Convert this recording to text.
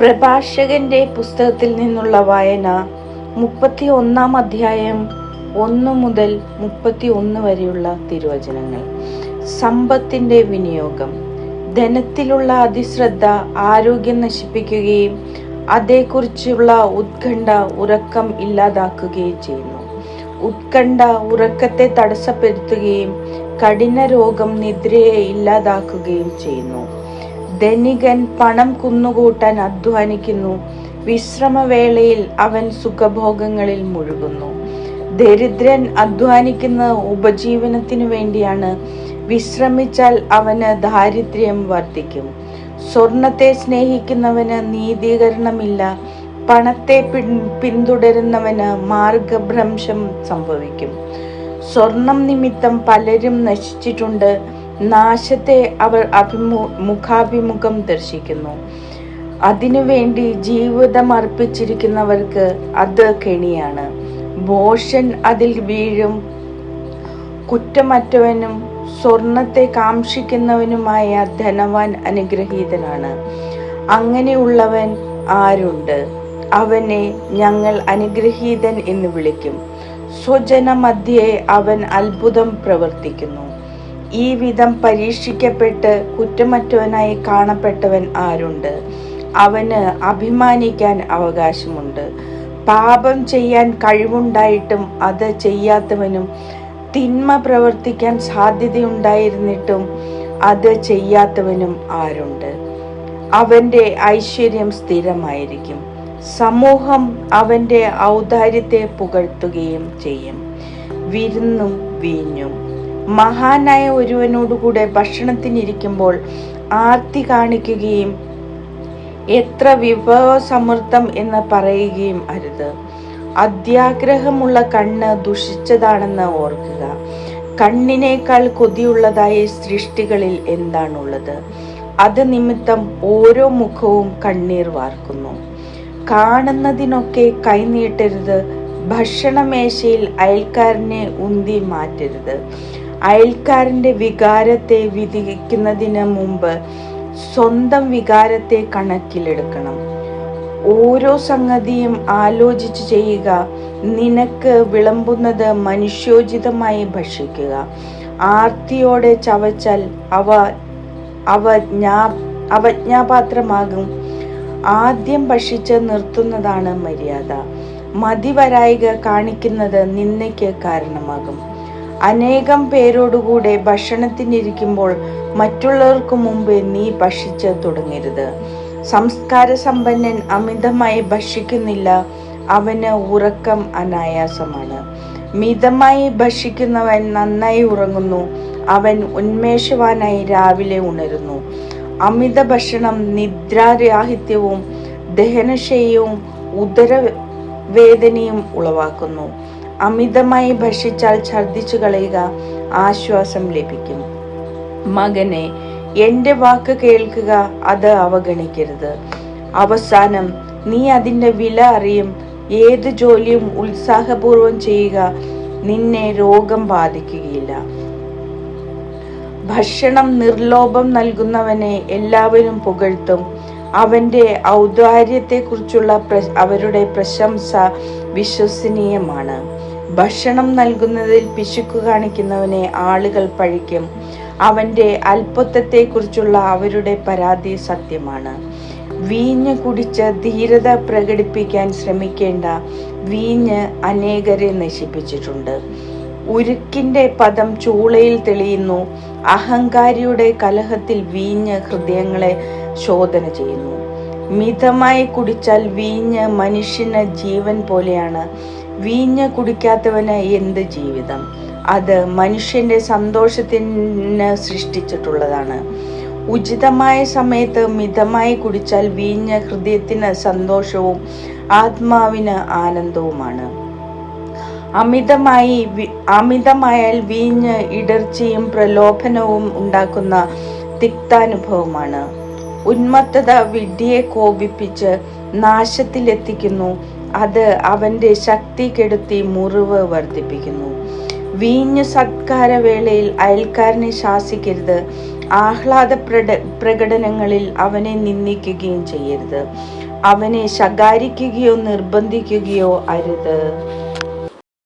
പ്രഭാഷകന്റെ പുസ്തകത്തിൽ നിന്നുള്ള വായന മുപ്പത്തി ഒന്നാം അധ്യായം ഒന്ന് മുതൽ മുപ്പത്തി ഒന്ന് വരെയുള്ള തിരുവചനങ്ങൾ. സമ്പത്തിന്റെ വിനിയോഗം. ധനത്തിലുള്ള അതിശ്രദ്ധ ആരോഗ്യം നശിപ്പിക്കുകയും അതേക്കുറിച്ചുള്ള ഉത്കണ്ഠ ഉറക്കം ഇല്ലാതാക്കുകയും ചെയ്യുന്നു. ഉത്കണ്ഠ ഉറക്കത്തെ തടസ്സപ്പെടുത്തുകയും കഠിന രോഗം നിദ്രയെ ഇല്ലാതാക്കുകയും ചെയ്യുന്നു. ധനികൻ പണം കുന്നുകൂട്ടാൻ അധ്വാനിക്കുന്നു. വിശ്രമവേളയിൽ അവൻ സുഖഭോഗങ്ങളിൽ മുഴുകുന്നു. ദരിദ്രൻ അധ്വാനിക്കുന്ന ഉപജീവനത്തിനു വേണ്ടിയാണ് വിശ്രമിച്ചാൽ അവന് ദാരിദ്ര്യം വർദ്ധിക്കും. സ്വർണത്തെ സ്നേഹിക്കുന്നവന് നീതീകരണമില്ല. പണത്തെ പിന്തുടരുന്നവന് മാർഗഭ്രംശം സംഭവിക്കും. സ്വർണം നിമിത്തം പലരും നശിച്ചിട്ടുണ്ട്. നാശത്തെ അവർ അഭിമു മുഖാഭിമുഖം ദർശിക്കുന്നു. അതിനുവേണ്ടി ജീവിതം അർപ്പിച്ചിരിക്കുന്നവർക്ക് അത് കെണിയാണ്. ഭോഷൻ അതിൽ വീഴും. കുറ്റമറ്റവനും സ്വർണത്തെ കാക്ഷിക്കുന്നവനുമായ ധനവാൻ അനുഗ്രഹീതനാണ്. അങ്ങനെയുള്ളവൻ ആരുണ്ട്? അവനെ ഞങ്ങൾ അനുഗ്രഹീതൻ എന്ന് വിളിക്കും. സ്വജനമധ്യേ അവൻ അത്ഭുതം പ്രവർത്തിക്കുന്നു. ഈ വിധം പരീക്ഷിക്കപ്പെട്ട് കുറ്റമറ്റവനായി കാണപ്പെട്ടവൻ ആരുണ്ട്? അവന് അഭിമാനിക്കാൻ അവകാശമുണ്ട്. പാപം ചെയ്യാൻ കഴിവുണ്ടായിട്ടും അത് ചെയ്യാത്തവനും തിന്മ പ്രവർത്തിക്കാൻ സാധ്യതയുണ്ടായിരുന്നിട്ടും അത് ചെയ്യാത്തവനും ആരുണ്ട്? അവന്റെ ഐശ്വര്യം സ്ഥിരമായിരിക്കും. സമൂഹം അവന്റെ ഔദാര്യത്തെ പുകഴ്ത്തുകയും ചെയ്യും. വിരുന്നും വീഞ്ഞും. മഹാനായ ഒരുവനോടുകൂടെ ഭക്ഷണത്തിനിരിക്കുമ്പോൾ ആർത്തി കാണിക്കുകയും എത്ര വിഭവസമൃദ്ധം എന്ന് പറയുകയും അരുത്. അത്യാഗ്രഹമുള്ള കണ്ണ് ദുഷിച്ചതാണെന്ന് ഓർക്കുക. കണ്ണിനേക്കാൾ കൊതിയുള്ളതായ സൃഷ്ടികളിൽ എന്താണുള്ളത്? അത് നിമിത്തം ഓരോ മുഖവും കണ്ണീർ വാർക്കുന്നു. കാണുന്നതിനൊക്കെ കൈനീട്ടരുത്. ഭക്ഷണമേശയിൽ അയൽക്കാരനെ ഉന്തി മാറ്റരുത്. അയൽക്കാരന്റെ വികാരത്തെ വിധിക്കുന്നതിന് മുമ്പ് സ്വന്തം വികാരത്തെ കണക്കിലെടുക്കണം. ഓരോ സംഗതിയും ആലോചിച്ച് ചെയ്യുക. നിനക്ക് വിളമ്പുന്നത് മനുഷ്യോചിതമായി ഭക്ഷിക്കുക. ആർത്തിയോടെ ചവച്ചാൽ അവ അവജ്ഞാ അവജ്ഞാപാത്രമാകും. ആദ്യം ഭക്ഷിച്ച് നിർത്തുന്നതാണ് മര്യാദ. മതിവരായിക കാണിക്കുന്നത് നിന്ദയ്ക്ക് കാരണമാകും. അനേകം പേരോടുകൂടെ ഭക്ഷണത്തിനിരിക്കുമ്പോൾ മറ്റുള്ളവർക്ക് മുമ്പ് നീ ഭക്ഷിച്ച് തുടങ്ങരുത്. സംസ്കാര സമ്പന്നൻ അമിതമായി ഭക്ഷിക്കുന്നില്ല അവന് ഉറക്കം അനായാസമാണ്. മിതമായി ഭക്ഷിക്കുന്നവൻ നന്നായി ഉറങ്ങുന്നു അവൻ ഉന്മേഷവാനായി രാവിലെ ഉണരുന്നു. അമിത ഭക്ഷണം നിദ്രാരാഹിത്യവും ദഹനശയവും ഉദരവേദനയും ഉളവാക്കുന്നു. അമിതമായി ഭക്ഷിച്ചാൽ ഛർദ്ദിച്ചു കളയുക ആശ്വാസം ലഭിക്കും. മകനെ എന്റെ വാക്ക് കേൾക്കുക അത് അവഗണിക്കരുത്. അവസാനം നീ അതിന്റെ വില അറിയും ഏത് ജോലിയും ഉത്സാഹപൂർവം ചെയ്യുക നിന്നെ രോഗം ബാധിക്കുകയില്ല. ഭക്ഷണം നിർലോഭം നൽകുന്നവനെ എല്ലാവരും പുകഴ്ത്തും. അവന്റെ ഔദാര്യത്തെക്കുറിച്ചുള്ള അവരുടെ പ്രശംസ വിശ്വസനീയമാണ്. ഭക്ഷണം നൽകുന്നതിൽ പിശുക്ക് കാണിക്കുന്നവനെ ആളുകൾ പഴിക്കും. അവന്റെ അല്പത്വത്തെക്കുറിച്ചുള്ള അവരുടെ പരാതി സത്യമാണ്. വീഞ്ഞ് കുടിച്ച് ധീരത പ്രകടിപ്പിക്കാൻ ശ്രമിക്കേണ്ട വീഞ്ഞ് അനേകരെ നശിപ്പിച്ചിട്ടുണ്ട്. ഉരുക്കിന്റെ പദം ചൂളയിൽ തെളിയുന്നു. അഹങ്കാരിയുടെ കലഹത്തിൽ വീഞ്ഞ് ഹൃദയങ്ങളെ ശോധന ചെയ്യുന്നു. മിതമായി കുടിച്ചാൽ വീഞ്ഞ് മനുഷ്യന് ജീവൻ പോലെയാണ്. വീഞ്ഞ് കുടിക്കാത്തവന് എന്ത് ജീവിതം? അത് മനുഷ്യന്റെ സന്തോഷത്തിന് സൃഷ്ടിച്ചിട്ടുള്ളതാണ്. ഉചിതമായ സമയത്ത് മിതമായി കുടിച്ചാൽ വീഞ്ഞ് ഹൃദയത്തിന് സന്തോഷവും ആത്മാവിന് ആനന്ദവുമാണ്. അമിതമായി അമിതമായാൽ വീഞ്ഞ് ഇടർച്ചയും പ്രലോഭനവും ഉണ്ടാക്കുന്ന തിക്താനുഭവമാണ്. ഉന്മത്തത വിഡ്ഢിയെ കോപിപ്പിച്ച് നാശത്തിലെത്തിക്കുന്നു അത് അവന്റെ ശക്തി കെടുത്തി മുറിവ് വർദ്ധിപ്പിക്കുന്നു. വീഞ്ഞ് സത്കാരവേളയിൽ അയൽക്കാരനെ ശാസിക്കരുത്. ആഹ്ലാദ പ്രട പ്രകടനങ്ങളിൽ അവനെ നിന്ദിക്കുകയും ചെയ്യരുത്. അവനെ ശകാരിക്കുകയോ നിർബന്ധിക്കുകയോ അരുത്.